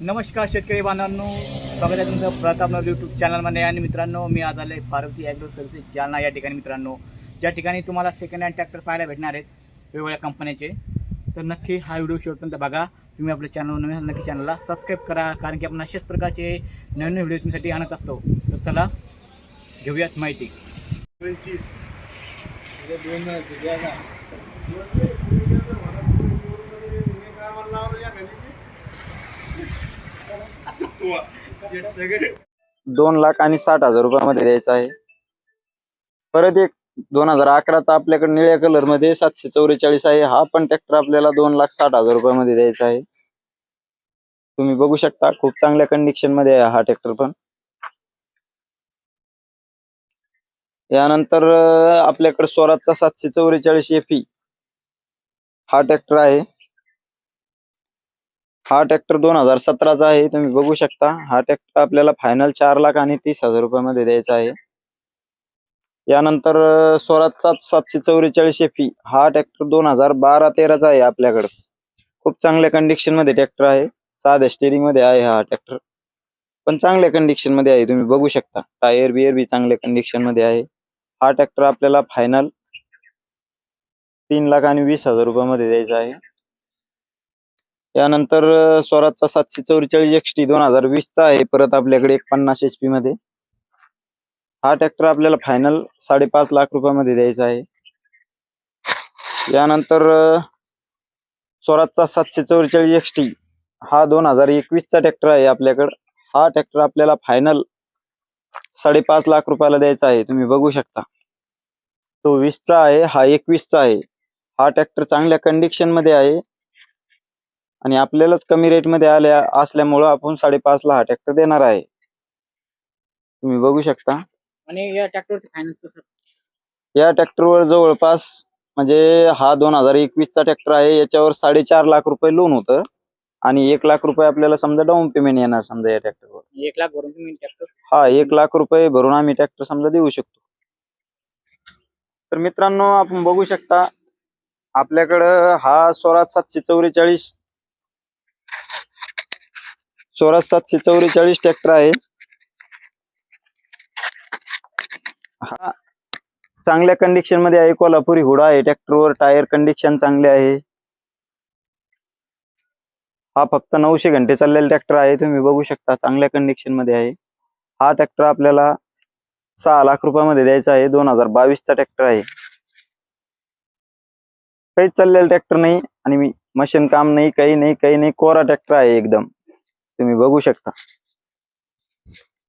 नमस्कार शेतकरी बांधवांनो. स्वागत आहे तुमचं प्रतापनगर यूट्यूब चॅनलमध्ये आणि मित्रांनो मी आज आले पार्वती ॲग्रो सर्व्हिसेस जालना या ठिकाणी मित्रांनो. ज्या ठिकाणी तुम्हाला सेकंड हँड ट्रॅक्टर पाहायला भेटणार आहेत वेगवेगळ्या कंपन्याचे तर नक्की हा व्हिडिओ शेवटपर्यंत बघा. तुम्ही आपल्या चॅनल नवीन नक्की चॅनलला सबस्क्राईब करा. कारण की आपण अशाच प्रकारचे नवीन नवीन व्हिडिओ तुमच्यासाठी आणत असतो. तर चला घेऊयात माहिती. दोन लाख आणि साठ हजार रुपयामध्ये द्यायचा आहे. परत एक दोन हजार अकराचा आपल्याकडे निळ्या कलरमध्ये सातशे चौवेचाळीस आहे. हा पण ट्रॅक्टर आपल्याला दोन लाख साठ हजार रुपयामध्ये द्यायचा आहे. तुम्ही बघू शकता खूप चांगल्या कंडिशनमध्ये आहे हा ट्रॅक्टर पण. यानंतर आपल्याकडे स्वराजचा सातशे चौवेचाळीस एफ हा ट्रॅक्टर आहे. हा ट्रॅक्टर दोन हजार सतराचा आहे तुम्ही बघू शकता. हा ट्रॅक्टर आपल्याला फायनल चार लाख आणि तीस हजार रुपयामध्ये द्यायचा आहे. यानंतर सोळाचा सातशे चौवेचाळीस एफी हा ट्रॅक्टर दोन हजार बारा तेराचा आहे आपल्याकडं. खूप चांगल्या कंडिशनमध्ये ट्रॅक्टर आहे. साध्या स्टेरिंगमध्ये आहे हा ट्रॅक्टर. पण चांगल्या कंडिशनमध्ये आहे तुम्ही बघू शकता. टायर बियर बी चांगल्या कंडिशनमध्ये आहे. हा ट्रॅक्टर आपल्याला फायनल तीन लाख आणि वीस हजार रुपयामध्ये द्यायचा आहे. त्यानंतर स्वराजचा सातशे चौवेचाळीस एक्स टी दोन हजार वीस चा आहे. परत आपल्याकडे एक पन्नास एच पी मध्ये. हा ट्रॅक्टर आपल्याला फायनल साडेपाच लाख रुपयामध्ये द्यायचा आहे. यानंतर स्वराजचा सातशे चौवेचाळीस एक्स टी हा दोन हजार एकवीस चा ट्रॅक्टर आहे आपल्याकडे. हा ट्रॅक्टर आपल्याला फायनल साडेपाच लाख रुपयाला द्यायचा आहे. तुम्ही बघू शकता. तो वीसचा आहे हा एकवीसचा आहे. हा ट्रॅक्टर चांगल्या कंडिशनमध्ये आहे. आणि आपल्यालाच कमी रेटमध्ये आल्या असल्यामुळं आपण साडेपाच ला हा ट्रॅक्टर देणार आहे. तुम्ही बघू शकता. आणि या ट्रॅक्टरचे फायनान्स या ट्रॅक्टरवर जवळपास म्हणजे हा दोन हजार एकवीसचा ट्रॅक्टर आहे. याच्यावर साडेचार लाख रुपये लोन होतं. आणि एक लाख रुपये आपल्याला समजा डाऊन पेमेंट येणार समजा या ट्रॅक्टरवर एक लाख भरून तुम्ही ट्रॅक्टर हा एक लाख रुपये भरून आम्ही ट्रॅक्टर समजा देऊ शकतो. तर मित्रांनो आपण बघू शकता आपल्याकडं हा स्वराज सातशे चौवेचाळीस स्वराज सातशे चौवेचाळीस ट्रॅक्टर आहे. हा चांगल्या कंडिशनमध्ये आहे. कोल्हापुरी हुडा आहे. ट्रॅक्टरवर टायर कंडिशन चांगले आहे. हा फक्त नऊशे घंटे चाललेला ट्रॅक्टर आहे. तुम्ही बघू शकता चांगल्या कंडिशनमध्ये आहे. हा ट्रॅक्टर आपल्याला सहा लाख रुपयामध्ये द्यायचा आहे. दोन हजार बावीसचा ट्रॅक्टर आहे. काहीच चाललेला ट्रॅक्टर नाही आणि मी मशीन काम नाही काही नाही काही नाही. कोरा ट्रॅक्टर आहे एकदम. तुम्ही बघू शकता.